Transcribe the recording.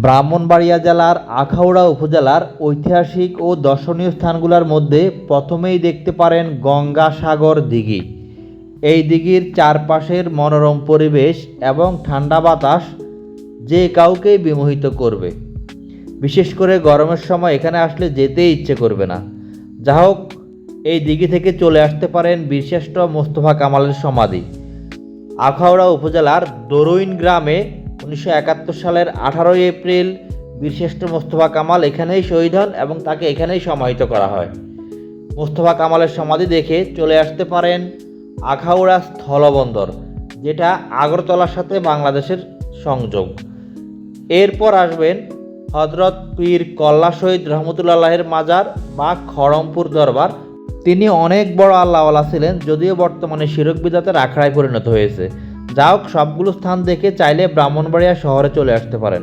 ব্রাহ্মণবাড়িয়া জেলার আখাউড়া উপজেলার ঐতিহাসিক ও দর্শনীয় স্থানগুলোর মধ্যে প্রথমেই দেখতে পারেন গঙ্গাসাগর দিঘি। এই দিঘির চারপাশের মনোরম পরিবেশ এবং ঠান্ডা বাতাস যে কাউকেই বিমোহিত করবে। বিশেষ করে গরমের সময় এখানে আসলে যেতেই ইচ্ছে করবে না। যা হোক, এই দিঘি থেকে চলে আসতে পারেন বীরশ্রেষ্ঠ মোস্তফা কামালের সমাধি। আখাউড়া উপজেলার দরুইন গ্রামে উনিশশো একাত্তর সালের আঠারোই এপ্রিল বীরশ্রেষ্ঠ মোস্তফা কামাল এখানেই শহীদ হন এবং তাকে এখানেই সমাহিত করা হয়। মোস্তফা কামালের সমাধি দেখে চলে আসতে পারেন আখাউড়া স্থলবন্দর, যেটা আগরতলার সাথে বাংলাদেশের সংযোগ। এরপর আসবেন হজরত পীর কল্লা শহীদ রহমতুল্লাহের মাজার বা খড়মপুর দরবার। তিনি অনেক বড় আল্লাহওয়ালা ছিলেন, যদিও বর্তমানে শিরক বিদাতের আখড়ায় পরিণত হয়েছে। যা হোক সবগুলো স্থান দেখে চাইলে ব্রাহ্মণবাড়িয়া শহরে চলে আসতে পারেন।